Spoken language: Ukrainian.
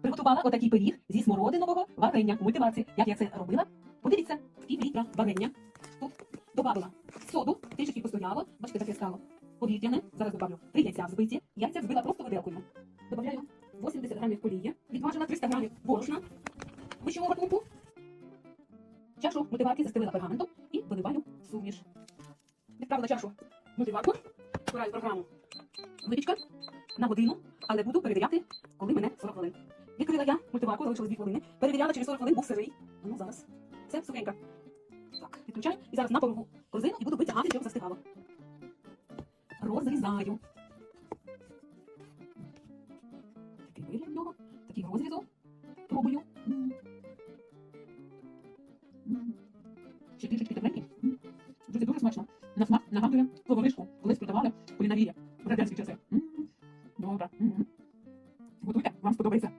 Приготувала отакий пиріг зі смородинового варення мультиварці. Як я це робила? Подивіться, пів варення. Тут добавила соду, трішки постояло, бачите, таке стало. Повітряне, зараз добавлю три яйця взбиті. Яйця взбила просто виделкою. Добавляю 80 грамів олії, відважила 300 грамів борошна, вищого гатунку. Чашу мультиварки застелила пергаментом і виливаю суміш. Відправила чашу мультиварку, вбираю програму випічка на годину, але буду перевіряти, коли мене 40 хвилин. Відкрила я мультиварку, залишилось 2 хвилини. Перевіряла через 40 хвилин, був сирий. А ну зараз. Все, сухенька. Так, відключаю. І зараз на парову корзину і буду витягати, щоб застигало. Розрізаю. Такий вигляд в нього. Такий розрізок. Пробую. Ще трішечки тепленький. Дуже дуже смачно. На смак нагадує словоришку. Колись продавали кулінарія. В радянські часи. Добре. Готуйте, вам сподобається.